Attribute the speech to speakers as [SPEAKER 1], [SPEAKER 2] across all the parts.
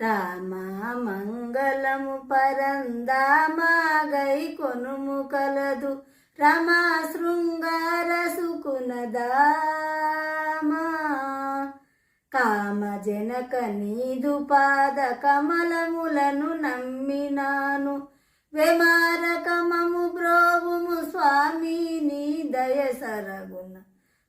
[SPEAKER 1] రామ మంగళము పరందామా గై కొనుము కలదు రమా శృంగార సుకునదామా. కామ జనక నీదు పాద కమలములను నమ్మినాను. వెమారకమము బ్రోవుము స్వామి నీ దయ సరగుణ.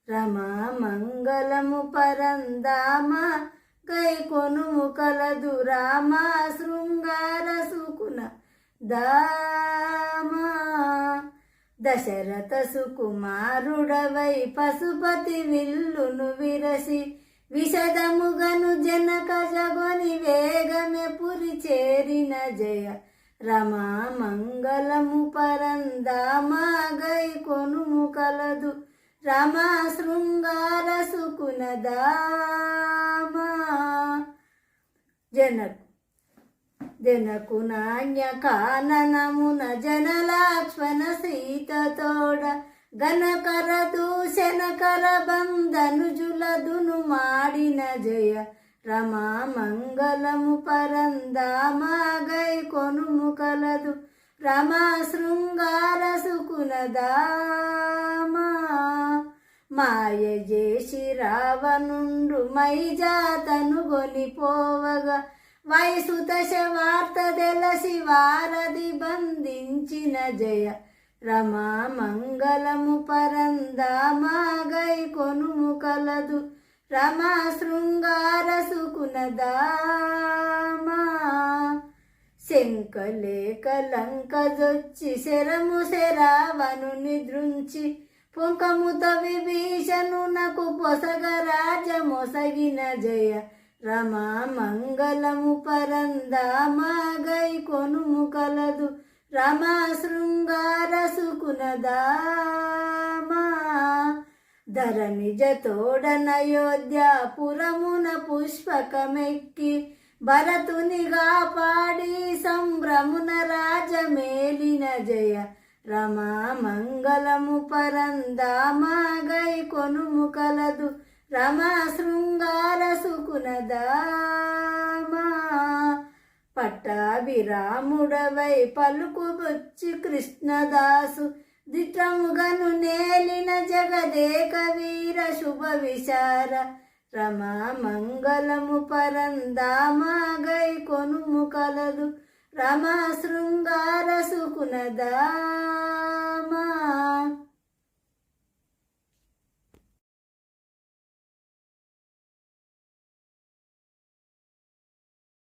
[SPEAKER 1] రమా మంగళము పరందామా కై కొను కలదు రామ శృంగార సుకున దామా. దశరథ సుకుమారుడవై పశుపతి విల్లును విరసి విషదముగను జనక జగొని వేగమే పురి చేరిన జయ. రమా మంగళము పరందామా గై కొను కలదు రమా శృంగార సుకునదామా జనకు జనకు నాణ్య కాననమున జనలాక్ష్మణ సీతతోడ గణకర దూషణకర బంధనుజులదును మాడిన జయ రమా మంగళము పరందామాగై కొనుము కలదు రమా శృంగార సుకునదామా మాయ చేసి రావనుండు మై జాతను గొనిపోవగా వయసు దశ వార్త తెలసి వారధి బంధించిన జయ. రమా మంగళము పరందామాగై కొనుము కలదు. రమా శృంగార సుకునదామా శంకలే లంకజొచ్చి శరము శరావను నిద్రుంచి పుంకముత విభీషణునకు పొసగ రాజమొసగిన జయ. రమా మంగళము పరందామా గై కొనుము కలదు. రమా శృంగార సుకునదామా ధరణిజ పురమున పుష్పకమెక్కి. భరతునిగా పాడి సంభ్రమున రాజమేలిన జయ. రమా మంగళము పరందామాగై కొనుము కలదు. రమా శృంగార సుకునదామా. పట్టాభిరాముడవై పలుకుబొచ్చి కృష్ణదాసు. దిట్టముగను నేలిన జగదేక వీర శుభ విచార రమా మంగళము పరందామాగై కొనుము కలదు. రమా శృంగార సుకునదామా